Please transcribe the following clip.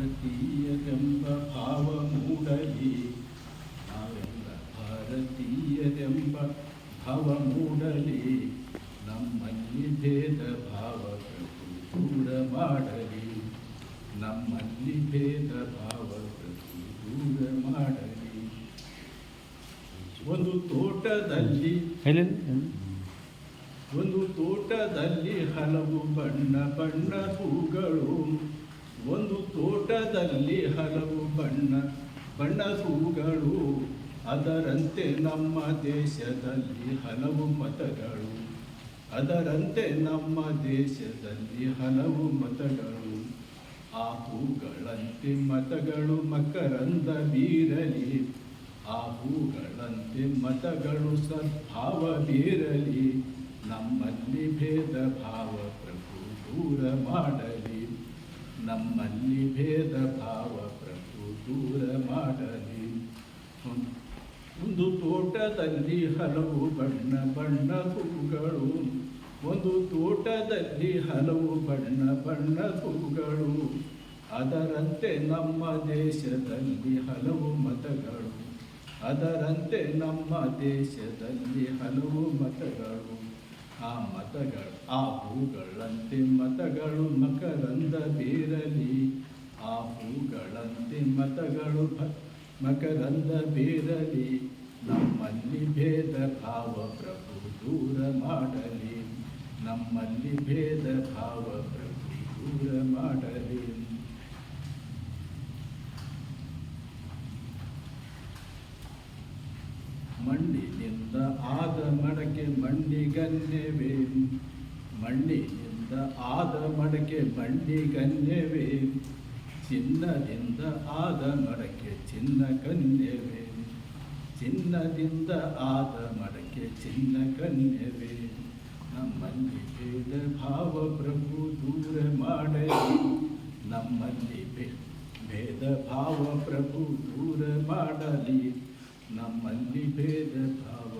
ಭಾರತೀಯರೆಂಬ ಭಾವ ಮೂಡಲಿ ನಾವೆಲ್ಲ ಭಾರತೀಯರೆಂಬ ಭಾವ ಮೂಡಲಿ ನಮ್ಮಲ್ಲಿ ಭೇದ ಭಾವ ದೂರ ಮಾಡಲಿ ನಮ್ಮಲ್ಲಿ ಭೇದ ಭಾವ ದೂರ ಮಾಡಲಿ ಒಂದು ತೋಟದಲ್ಲಿ ಒಂದು ತೋಟದಲ್ಲಿ ಹಲವು ಬಣ್ಣ ಬಣ್ಣ ಹೂಗಳು ಒಂದು ತೋಟದಲ್ಲಿ ಹಲವು ಬಣ್ಣ ಬಣ್ಣ ಹೂಗಳು. ಅದರಂತೆ ನಮ್ಮ ದೇಶದಲ್ಲಿ ಹಲವು ಮತಗಳು. ಅದರಂತೆ ನಮ್ಮ ದೇಶದಲ್ಲಿ ಹಲವು ಮತಗಳು. ಆ ಹೂಗಳಂತೆ ಮತಗಳು ಮಕರಂದ ಬೀರಲಿ. ಆ ಹೂಗಳಂತೆ ಮತಗಳು ಸದ್ಭಾವ ಬೀರಲಿ. ನಮ್ಮಲ್ಲಿ ಭೇದ ಭಾವ ಪ್ರಭು ದೂರ ಮಾಡಲಿ. ನಮ್ಮಲ್ಲಿ ಭೇದ ಭಾವ ಪ್ರಭು ದೂರ ಮಾಡಲಿ. ಒಂದು ತೋಟದಲ್ಲಿ ಹಲವು ಬಣ್ಣ ಬಣ್ಣ ಹೂಗಳು. ಒಂದು ತೋಟದಲ್ಲಿ ಹಲವು ಬಣ್ಣ ಬಣ್ಣ ಹೂಗಳು. ಅದರಂತೆ ನಮ್ಮ ದೇಶದಲ್ಲಿ ಹಲವು ಮತಗಳು. ಅದರಂತೆ ನಮ್ಮ ದೇಶದಲ್ಲಿ ಹಲವು ಮತಗಳು. ಆ ಮತಗಳು, ಆ ಹೂಗಳಂತೆ ಮತಗಳು ಮಕರಂದ ಬೀರಲಿ. ಆ ಹೂಗಳಂತೆ ಮತಗಳು ಮಕರಂದ ಬೀರಲಿ. ನಮ್ಮಲ್ಲಿ ಭೇದ ಭಾವ ಪ್ರಭು ದೂರ ಮಾಡಲಿ. ನಮ್ಮಲ್ಲಿ ಭೇದ ಭಾವ ಪ್ರಭು ದೂರ ಮಾಡಲಿ. ಆದ ಮಡಕೆ ಮಣ್ಣಿಗನ್ಯವೇ. ಮಣ್ಣಿನಿಂದ ಆದ ಮಡಕೆ ಮಣ್ಣಿಗನ್ಯವೇ. ಚಿನ್ನದಿಂದ ಆದ ಮಡಕೆ ಚಿನ್ನ ಕನ್ಯವೇ ಚಿನ್ನದಿಂದ ಆದ ಮಡಕೆ ಚಿನ್ನ ಕನ್ಯವೇ ನಮ್ಮಲ್ಲಿ ಭೇದ ಭಾವ ಪ್ರಭು ದೂರ ಮಾಡಲಿ. ನಮ್ಮಲ್ಲಿ ಭೇದ ಭಾವ ಪ್ರಭು ದೂರ ಮಾಡಲಿ. ನಮ್ಮಲ್ಲಿ ಭೇದ ಭಾವ